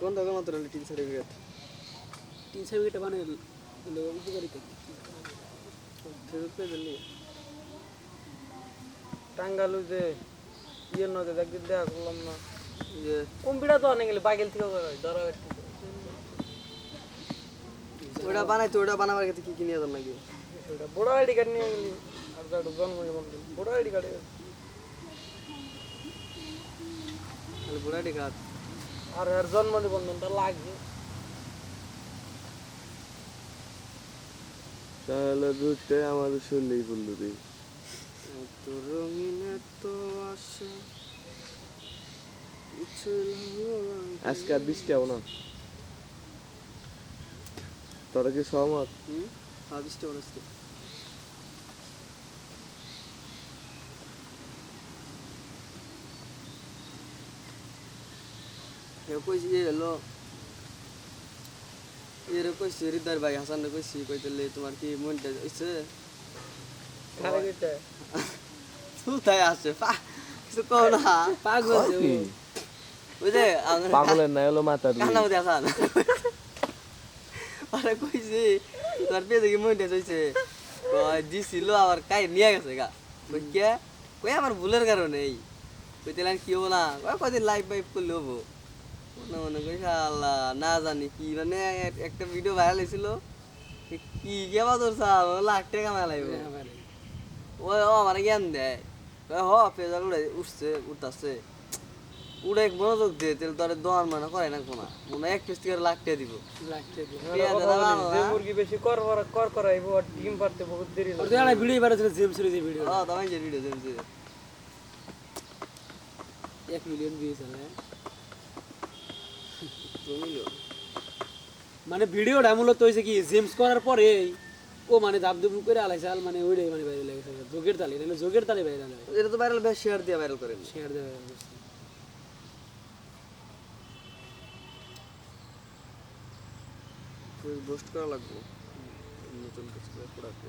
কোন দাগে মাত্র টিন সার্টিফিকেট? তিন সার্টিফিকেট মানে উপকারিতা দিলি টাঙ্গালু যে ইয়ে নদে একদিন দেখা করলাম না। যে কম্পিউটার তো অনেক গেলে বাগেল থেকে ধরা ওটা বানাইতো ওটা বানাবার ক্ষেত্রে কি কি নিয়ে যান নাকি? ওটা বড় আইডি কার্ড নিয়ে গেলি আর যাটা জন্ম বড় আইডি কার্ড তাহলে বুড়াটি কাজ আর আর জন্ম নিবন্ধনটা লাগবে। তাহলে দুধটাই আমাদের শরীরেই পড়ল রে। এত রঙিন এত আশা আজকে আর বৃষ্টি হব না। তোরা কি সহমত? হুম? ভাবিসটা বলছি কেউ কইছি যে হলো এর কইছি হৃদয় ভাই হাসান কইছি কইতেলে তোমার কি মনটা হইছে? তুই কিছু কও না। পাগল বুঝে পাগলের নাই হলো মধ্যে আরে কইছি তোর পেয়ে দেখি মনটা হইছে। কয় দিছিল আবার কাই নিয়ে গেছে গা। কই কে? কই আমার ভুলের কারণে। এই কইতেলেন কি হব না? কদিন লাইভ ফাইভ করলে হব? মনে মনে কই আল্লাহ না জানি কি মানে একটা ভিডিও ভাইরাল হয়েছিল। কি কেবা তোর সাহ লাখ টাকা মেলাইব ও ও আমার জ্ঞান দেয়। হ পেজাল উড়ে উঠছে উঠতাছে উড়ে মনোযোগ দিয়ে তেল তোর দোয়ান মানে করে না। কোনা মনে এক পিস থেকে লাখ টাকা দিব। হ্যাঁ? মুরগি বেশি কর করা- কর করাইব আর ডিম পারতে বহুত দেরি লাগে ভিডিও বেরোছিল জেমস যে ভিডিও ও তোমায় যে ভিডিও দেখছি এক মিলিয়ন ভিউজ তুমি মানে ভিডিওটা মূলত হয়েছে কি জেমস করার পরে ও মানে দাব দুবু করে আলাইছে আল মানে ওইটাই মানে বাইরে লেগেছে যোগের তালে এটা হলো যোগের তালে বাইরে লাগে এটা তো ভাইরাল বেশ শেয়ার দিয়ে ভাইরাল করেন। শেয়ার দেওয়া হয়েছে। পোস্ট করা লাগবে। নতুন কিছু প্রোডাক্ট